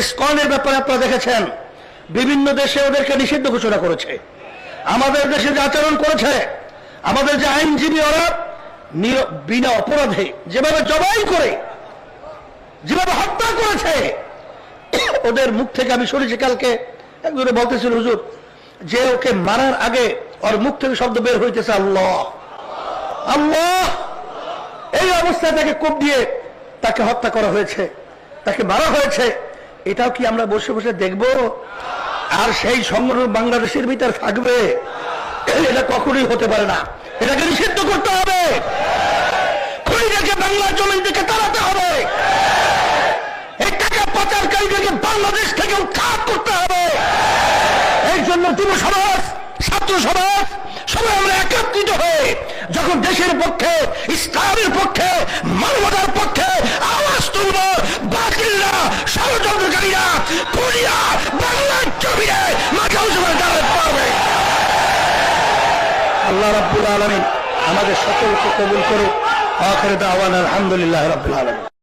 ইসকনের ব্যাপারে আপনারা দেখেছেন, বিভিন্ন দেশে ওদেরকে নিষিদ্ধ ঘোষণা করেছে। আমাদের দেশে যে আচরণ করেছে, আমাদের যে আইনজীবী ওরা বিনা অপরাধে যেভাবে জবাই করে, যেভাবে হত্যা করেছে, ওদের মুখ থেকে আমি শুনেছি কালকে, একজনে বলতেছিল, হুজুর, যে ওকে মারার আগে ওর মুখ থেকে শব্দ বের হইতেছে আল্লাহ। আল্লাহ! এই অবস্থায় তাকে কোপ দিয়ে তাকে হত্যা করা হয়েছে, তাকে মারা হয়েছে। এটাও কি আমরা বসে বসে দেখব? আর সেই সংগঠন বাংলাদেশের ভিতর থাকবে। এটা কখনোই হতে পারে না। এটাকে নিষিদ্ধ করতে হবে। বাংলার জমিন থেকে তাড়াতে হবে। বাংলাদেশ থেকে উৎখাত করতে হবে। এই জন্য যুব সমাজ, ছাত্র সমাজ, সবাই আমরা আল্লাহ রাব্বুল আলমিন আমাদের সকলকে কবুল করুক। আখের দাওয়ান আলহামদুলিল্লাহ রাব্বুল আলমিন।